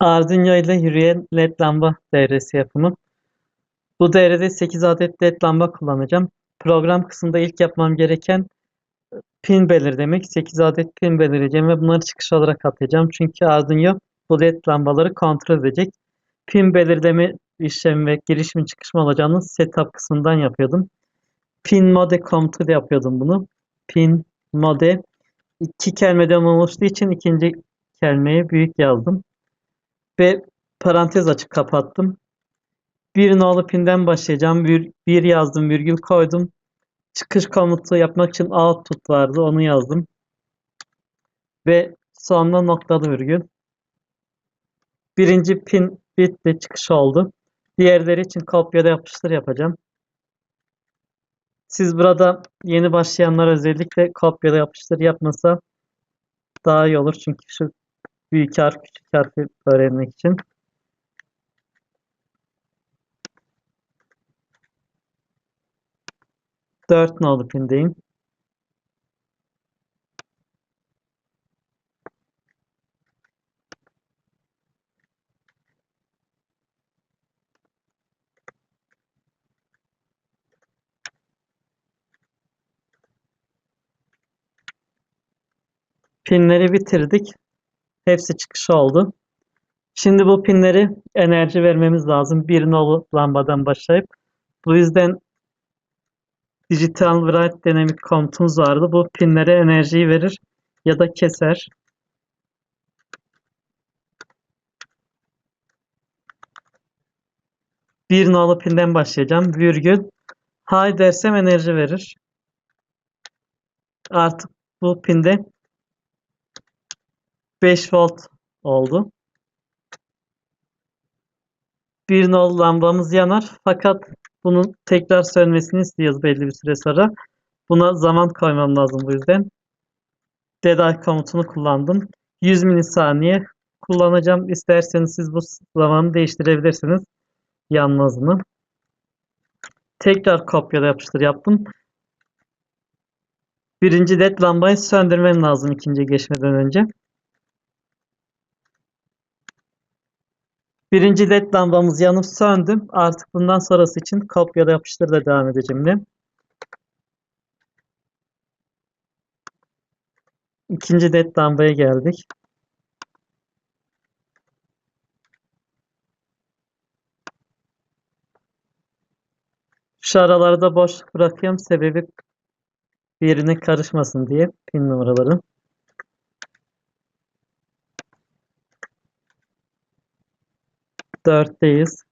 Arduino ile yürüyen led lamba devresi yapımı. Bu devrede 8 adet led lamba kullanacağım. Program kısmında ilk yapmam gereken pin belirlemek. 8 adet pin belirleyeceğim ve bunları çıkış olarak atacağım. Çünkü Arduino bu led lambaları kontrol edecek. Pin belirleme işlemi ve giriş mi çıkış mı olacağını setup kısmından yapıyordum. Pin mode komutuyla yapıyordum bunu. Pin mode iki kelimeden oluştuğu için ikinci kelimeyi büyük yazdım. Ve parantez açıp kapattım. Bir nolu pinden başlayacağım. Bir, bir yazdım, virgül koydum. Çıkış komutu yapmak için output vardı. Onu yazdım. Ve sonunda noktalı virgül. Birinci pin bitti. Çıkış oldu. Diğerleri için kopyala yapıştır yapacağım. Siz burada yeni başlayanlar özellikle kopyala yapıştır yapmasa daha iyi olur. Çünkü şu büyük harf küçük harfi öğrenmek için. Dört nolu pindeyim. Pinleri bitirdik. Hepsi çıkış oldu. Şimdi bu pinleri enerji vermemiz lazım. Bir nolu lambadan başlayıp. Bu yüzden Digital Write Dynamic komutumuz vardı. Bu pinlere enerjiyi verir ya da keser. Bir nolu pinden başlayacağım. Virgül. High dersem enerji verir. Artık bu pinde 5 volt oldu. Bir nol lambamız yanar. Fakat bunun tekrar sönmesini istiyoruz belli bir süre sonra. Buna zaman koymam lazım bu yüzden. Deday komutunu kullandım. 100 milisaniye kullanacağım. İsterseniz siz bu zamanı değiştirebilirsiniz. Yanmazını. Tekrar kopyala yapıştır yaptım. Birinci led lambayı söndürmem lazım ikinci geçmeden önce. Birinci led lambamız yanıp söndü. Artık bundan sonrası için kopyala yapıştır devam edeceğim de. İkinci led lambaya geldik. Şu aralarda boş bırakıyorum. Sebebi birbirine karışmasın diye pin numaraları. Dörtteyiz.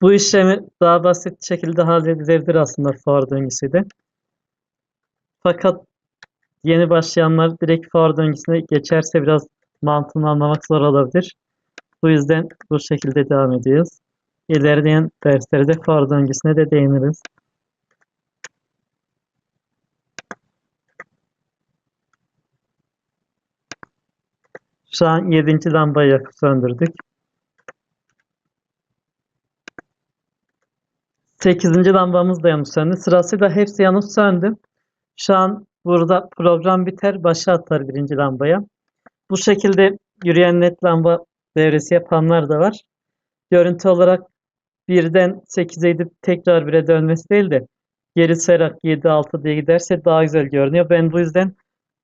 Bu işlemi daha basit şekilde halledilebilir aslında for döngüsüyle. Fakat yeni başlayanlar direkt for döngüsüne geçerse biraz mantığını anlamak zor olabilir. Bu yüzden bu şekilde devam ediyoruz. İlerleyen derslerde for döngüsüne de değiniriz. Şu an 7. lambayı söndürdük. 8. lambamız da yanıp söndü. Sırasıyla hepsi yanıp söndü. Şu an burada program biter, başa atar birinci lambaya. Bu şekilde yürüyen net lamba devresi yapanlar da var. Görüntü olarak birden 8'e gidip tekrar 1'e dönmesi değil de geri sayarak 7 6 diye giderse daha güzel görünüyor. Ben bu yüzden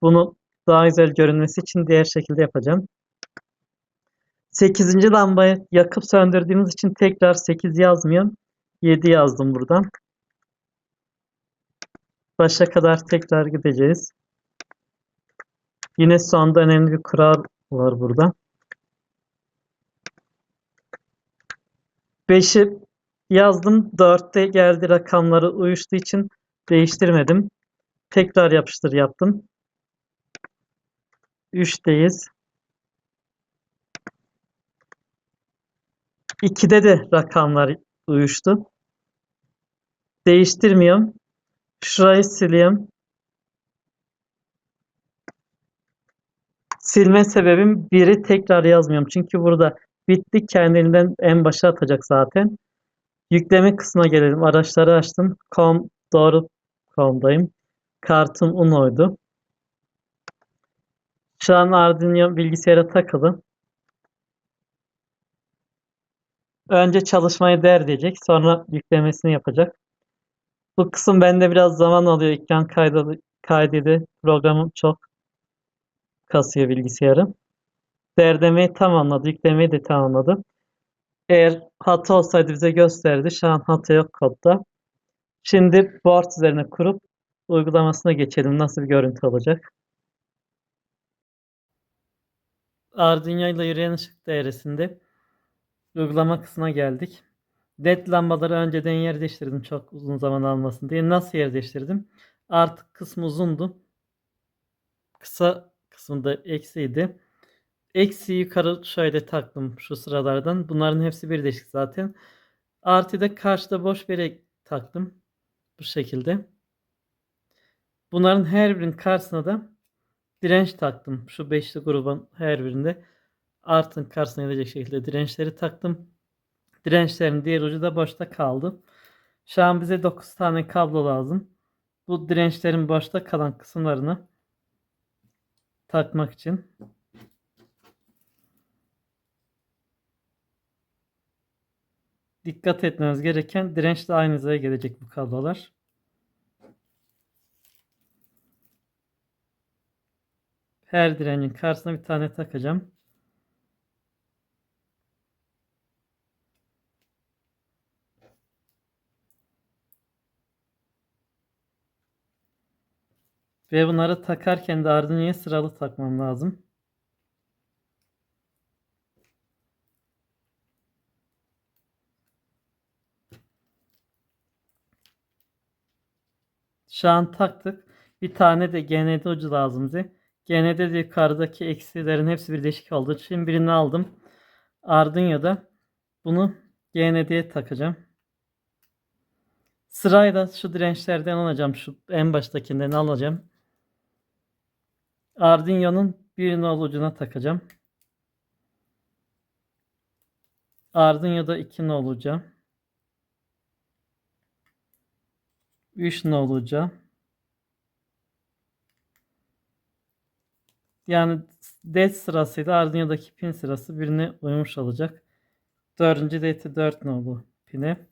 bunu daha güzel görünmesi için diğer şekilde yapacağım. 8. lambayı yakıp söndürdüğümüz için tekrar 8 yazmıyorum. 7 yazdım buradan. Başa kadar tekrar gideceğiz. Yine sonda önemli bir kural var burada. 5'i yazdım. 4'te geldi rakamları uyuştuğu için değiştirmedim. Tekrar yapıştır yaptım. 3'teyiz. 2'de de rakamlar uyuştu. Değiştirmiyorum. Şurayı siliyorum. Silme sebebim biri tekrar yazmıyorum. Çünkü burada bitti kendiliğinden en başa atacak zaten. Yükleme kısmına gelelim. Araçları açtım. Com doğru com'dayım. Kartım Uno'ydu. Şu an Arduino bilgisayara takılı. Önce çalışmayı der diyecek. Sonra yüklemesini yapacak. Bu kısım bende biraz zaman alıyor. Ekran kaydıydı. Programım çok kasıyor bilgisayarı. Der demeyi tamamladı. Yüklemeyi de tamamladı. Eğer hata olsaydı bize gösterdi. Şu an hata yok kodda. Şimdi board üzerine kurup uygulamasına geçelim. Nasıl bir görüntü olacak? Arduino ile yürüyen ışık dairesinde uygulama kısmına geldik. LED lambaları önceden yer değiştirdim çok uzun zaman almasın diye. Nasıl yer değiştirdim? Artık kısmı uzundu. Kısa kısmında eksiydi. Eksi yukarı şöyle taktım şu sıralardan. Bunların hepsi birleşik zaten. Artı da karşıda boş bir yere taktım. Bu şekilde. Bunların her birinin karşısına da direnç taktım. Şu beşli grubun her birinde artın karşısına gelecek şekilde dirençleri taktım. Dirençlerin diğer ucu da boşta kaldı. Şu an bize 9 tane kablo lazım. Bu dirençlerin boşta kalan kısımlarını takmak için. Dikkat etmemiz gereken dirençle aynı hizaya gelecek bu kablolar. Her direncin karşısına bir tane takacağım. Ve bunları takarken de Arduino'ya sıralı takmam lazım. Şu an taktık. Bir tane de GND ucu lazım bize. GND de yukarıdaki eksilerin hepsi birleşik olduğu için birini aldım. Arduino'da bunu GND'ye takacağım. Sırayla şu dirençlerden alacağım. Şu en baştakinden alacağım. Arduino'nun bir nol ucuna takacağım. Arduino'da 2 nol uca. 3 nol uca. Yani LED sırasıyla Arduino'daki pin sırası birine uymuş olacak. Dördüncü LED'i 4 nolu pine.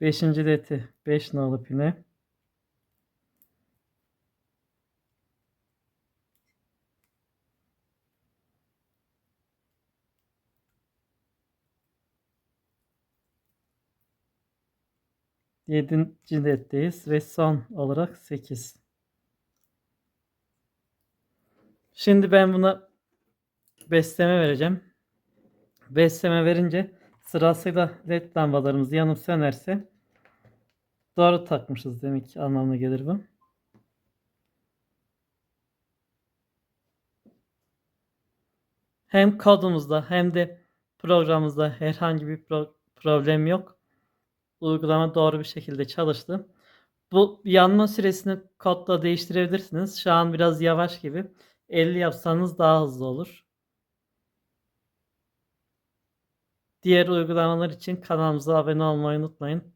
Beşinci LED'i 5 nolu pine. Yedinci LED'deyiz ve son olarak 8. Şimdi ben buna besleme vereceğim. Besleme verince sırasıyla led lambalarımız yanıp sönerse doğru takmışız demek anlamına gelir bu. Hem kodumuzda hem de programımızda herhangi bir pro- problem yok. Uygulama doğru bir şekilde çalıştı. Bu yanma süresini kodla değiştirebilirsiniz. Şu an biraz yavaş gibi. 50 yapsanız daha hızlı olur. Diğer uygulamalar için kanalımıza abone olmayı unutmayın.